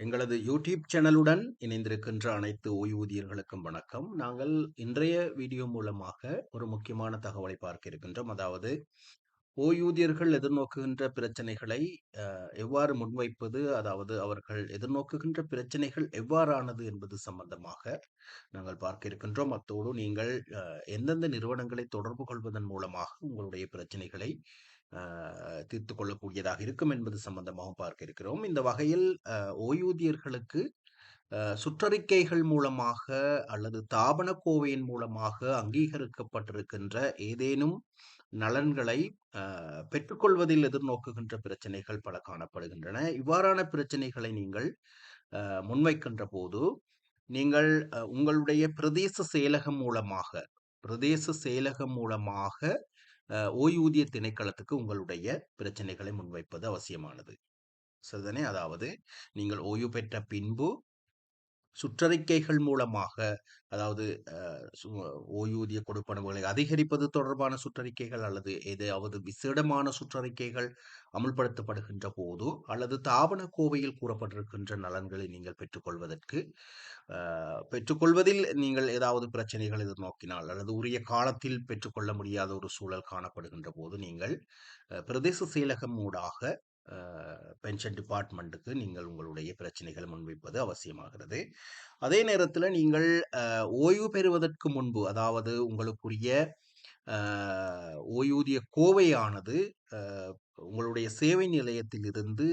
எங்களது யூடியூப் சேனலுடன் இணைந்திருக்கின்ற அனைத்து ஓய்வூதியர்களுக்கும் வணக்கம். நாங்கள் இன்றைய வீடியோ மூலமாக ஒரு முக்கியமான தகவலை பார்க்க இருக்கின்றோம். அதாவது ஓய்வூதியர்கள் எதிர்நோக்குகின்ற பிரச்சனைகளை எவ்வாறு முன்வைப்பது அதாவது அவர்கள் எதிர்நோக்குகின்ற பிரச்சனைகள் எவ்வாறானது என்பது சம்பந்தமாக நாங்கள் பார்க்க இருக்கின்றோம். அத்தோடு நீங்கள் எந்தெந்த நிறுவனங்களை தொடர்பு கொள்வதன் மூலமாக உங்களுடைய பிரச்சனைகளை தீர்த்து கொள்ளக்கூடியதாக இருக்கும் என்பது சம்பந்தமாகவும் பார்க்க இருக்கிறோம். இந்த வகையில் அஹ், ஓய்வூதியர்களுக்கு அஹ், சுற்றறிக்கைகள் மூலமாக அல்லது தாபன கோவையின் மூலமாக அங்கீகரிக்கப்பட்டிருக்கின்ற ஏதேனும் நலன்களை அஹ், பெற்றுக்கொள்வதில் எதிர்நோக்குகின்ற பிரச்சனைகள் பல காணப்படுகின்றன. இவ்வாறான பிரச்சனைகளை நீங்கள் அஹ், முன்வைக்கின்ற போது நீங்கள் அஹ், உங்களுடைய பிரதேச செயலகம் மூலமாக பிரதேச செயலகம் மூலமாக ஓய்வூதிய திணைக்களத்துக்கு உங்களுடைய பிரச்சனைகளை முன்வைப்பது அவசியமானது. சரிதானே? அதாவது நீங்கள் ஓய்வு பெற்ற பின்பு சுற்றறிக்கைகள் மூலமாக அதாவது சு- ஓய்வூதிய கொடுப்பனவுகளை அதிகரிப்பது தொடர்பான சுற்றறிக்கைகள் அல்லது ஏதாவது விசேடமான சுற்றறிக்கைகள் அமுல்படுத்தப்படுகின்ற போது அல்லது தாபன கோவையில் கூறப்பட்டிருக்கின்ற நலன்களை நீங்கள் பெற்றுக்கொள்வதற்கு பெற்றுக்கொள்வதில் நீங்கள் ஏதாவது பிரச்சனைகள் எதிர்நோக்கினால் அல்லது உரிய காலத்தில் பெற்றுக்கொள்ள முடியாத ஒரு சூழல் காணப்படுகின்ற போது நீங்கள் பிரதேச செயலகம் ஊடாக பென்ஷன் டிபார்ட்மெண்ட்டுக்கு நீங்கள் உங்களுடைய பிரச்சனைகளை முன்வைப்பது அவசியமாகிறது. அதே நேரத்தில் நீங்கள் ஓய்வு பெறுவதற்கு முன்பு அதாவது உங்களுக்குரிய ஓய்வூதிய கோவையானது உங்களுடைய சேவை நிலையத்தில் இருந்து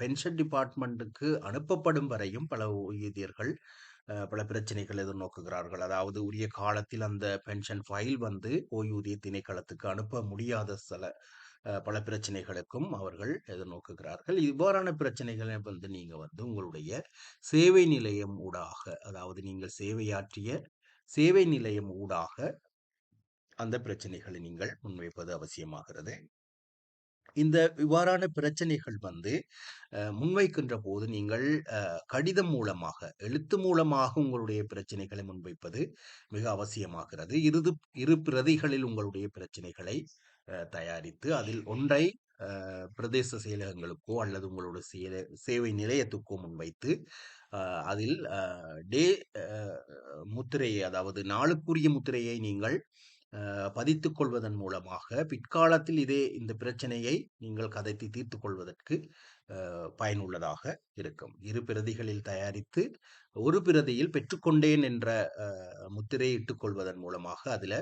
பென்ஷன் டிபார்ட்மெண்ட்டுக்கு அனுப்பப்படும் வரையும் பல ஊதியர்கள் பல பிரச்சனைகள் எதிர்நோக்குகிறார்கள். அதாவது உரிய காலத்தில் அந்த பென்ஷன் ஃபைல் வந்து ஓய்வூதிய திணைக்களத்துக்கு அனுப்ப முடியாத சில பல பிரச்சனைகளுக்கும் அவர்கள் எதிர்நோக்குகிறார்கள். இவ்வாறான பிரச்சனைகளை வந்து நீங்க வந்து உங்களுடைய சேவை நிலையம் ஊடாக அதாவது நீங்கள் சேவையாற்றிய சேவை நிலையம் ஊடாக அந்த பிரச்சனைகளை நீங்கள் முன்வைப்பது அவசியமாகிறது. இந்த இவ்வாறான பிரச்சனைகள் வந்து முன்வைக்கின்ற போது நீங்கள் கடிதம் மூலமாக எழுத்து மூலமாக உங்களுடைய பிரச்சனைகளை முன்வைப்பது மிக அவசியமாகிறது. இறுதி இரு பிரதிகளில் உங்களுடைய பிரச்சனைகளை தயாரித்து அதில் ஒன்றை பிரதேச செயலகங்களுக்கோ அல்லது உங்களுடைய சேல சேவை நிலையத்துக்கோ முன்வைத்து அதில் டே முத்திரையை அதாவது நாளுக்குரிய முத்திரையை நீங்கள் அஹ், பதித்துக் கொள்வதன் மூலமாக பிற்காலத்தில் இதே இந்த பிரச்சனையை நீங்கள் கதைத்து தீர்த்து கொள்வதற்கு பயனுள்ளதாக இருக்கும். இரு பிரதிகளில் தயாரித்து ஒரு பிரதியில் பெற்றுக்கொண்டேன் என்ற முத்திரையை இட்டுக்கொள்வதன் மூலமாக அதில்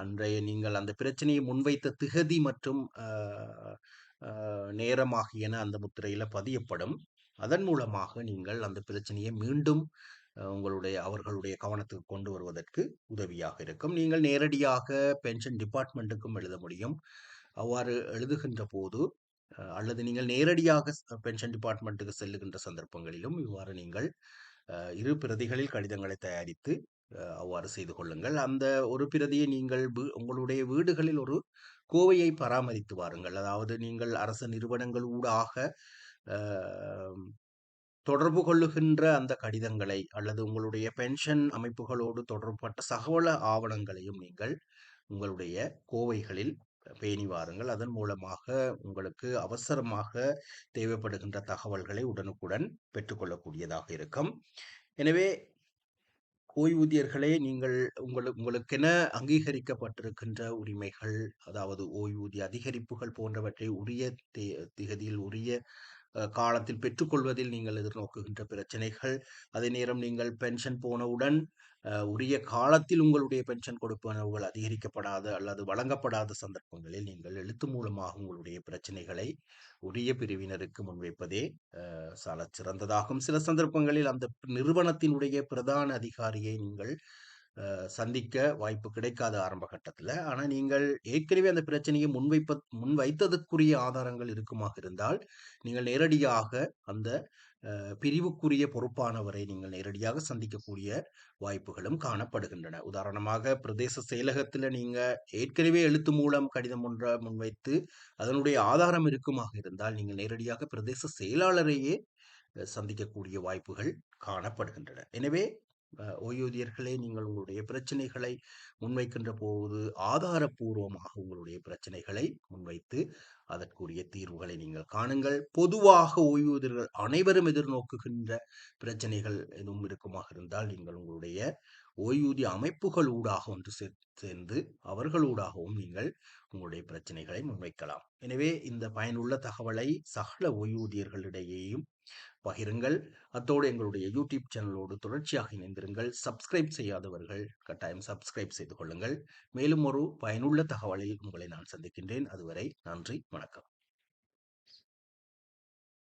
அன்றைய நீங்கள் அந்த பிரச்சனையை முன்வைத்த திகதி மற்றும் நேரமாகியன நேரம் ஆகியன அந்த முத்திரையில பதியப்படும். அதன் மூலமாக நீங்கள் அந்த பிரச்சனையை மீண்டும் உங்களுடைய அவர்களுடைய கவனத்துக்கு கொண்டு வருவதற்கு உதவியாக இருக்கும். நீங்கள் நேரடியாக பென்ஷன் டிபார்ட்மெண்ட்டுக்கும் எழுத முடியும். அவ்வாறு எழுதுகின்ற போது அல்லது நீங்கள் நேரடியாக பென்ஷன் டிபார்ட்மெண்ட்டுக்கு செல்லுகின்ற சந்தர்ப்பங்களிலும் இவ்வாறு நீங்கள் இரு பிரதிகளில் கடிதங்களை தயாரித்து அவ்வாறு செய்து கொள்ளுங்கள். அந்த ஒரு பிரதியை நீங்கள் உங்களுடைய வீடுகளில் ஒரு கோவையை பராமரித்து வாருங்கள். அதாவது நீங்கள் அரசு நிறுவனங்கள் ஊடாக தொடர்பு கொள்ளுகின்ற அந்த கடிதங்களை அல்லது உங்களுடைய பென்ஷன் அமைப்புகளோடு தொடர்பட்ட சகல ஆவணங்களையும் நீங்கள் உங்களுடைய கோவைகளில் பேணி வாருங்கள். அதன் மூலமாக உங்களுக்கு அவசரமாக தேவைப்படுகின்ற தகவல்களை உடனுக்குடன் பெற்றுக்கொள்ளக்கூடியதாக இருக்கும். எனவே ஓய்வூதியர்களே நீங்கள் உங்களுக்கு உங்களுக்கென அங்கீகரிக்கப்பட்டிருக்கின்ற உரிமைகள் அதாவது ஓய்வூதிய அதிகரிப்புகள் போன்றவற்றை உரிய தே- திகதியில் உரிய காலத்தில் பெற்றுக்கொள்வதில் நீங்கள் எதிர்நோக்குகின்ற பிரச்சனைகள். அதே நேரம் நீங்கள் பென்ஷன் போனவுடன் உரிய காலத்தில் உங்களுடைய பென்ஷன் கொடுப்பனவுகள் அதிகரிக்கப்படாத அல்லது வழங்கப்படாத சந்தர்ப்பங்களில் நீங்கள் எழுத்து மூலமாக உங்களுடைய பிரச்சனைகளை உரிய பிரிவினருக்கு முன்வைப்பதே அஹ், சிறந்ததாகும். சில சந்தர்ப்பங்களில் அந்த நிறுவனத்தினுடைய பிரதான அதிகாரியை நீங்கள் சந்திக்க வாய்ப்பு கிடைக்காத ஆரம்ப கட்டத்தில். ஆனால் நீங்கள் ஏற்கனவே அந்த பிரச்சனையை முன்வைப்ப முன்வைத்ததற்குரிய ஆதாரங்கள் இருக்குமாக இருந்தால் நீங்கள் நேரடியாக அந்த பிரிவுக்குரிய பொறுப்பானவரை நீங்கள் நேரடியாக சந்திக்கக்கூடிய வாய்ப்புகளும் காணப்படுகின்றன. உதாரணமாக பிரதேச செயலகத்தில் நீங்க ஏற்கனவே எழுத்து மூலம் கடிதம் ஒன்றை முன்வைத்து அதனுடைய ஆதாரம் இருக்குமாக இருந்தால் நீங்கள் நேரடியாக பிரதேச செயலாளரையே சந்திக்கக்கூடிய வாய்ப்புகள் காணப்படுகின்றன. எனவே ஓய்வூதியர்களே நீங்கள் உங்களுடைய பிரச்சனைகளை முன்வைக்கின்ற போது ஆதாரபூர்வமாக உங்களுடைய பிரச்சனைகளை முன்வைத்து அதற்குரிய தீர்வுகளை நீங்கள் காணுங்கள். பொதுவாக ஓய்வூதியர்கள் அனைவரும் எதிர்நோக்குகின்ற பிரச்சனைகள் எதுவும் இருக்குமாக இருந்தால் நீங்கள் உங்களுடைய ஓய்வூதிய அமைப்புகள் ஊடாக ஒன்று சேர்ந்து அவர்களூடாகவும் நீங்கள் உங்களுடைய பிரச்சனைகளை முன்வைக்கலாம். எனவே இந்த பயனுள்ள தகவலை சகல ஓய்வூதியர்களிடையேயும் பகிருங்கள். அத்தோடு எங்களுடைய யூடியூப் சேனலோடு தொடர்ச்சியாக இணைந்திருங்கள். சப்ஸ்கிரைப் செய்யாதவர்கள் கட்டாயம் சப்ஸ்கிரைப் செய்து கொள்ளுங்கள். மேலும் ஒரு பயனுள்ள தகவலில் உங்களை நான் சந்திக்கின்றேன். அதுவரை நன்றி வணக்கம்.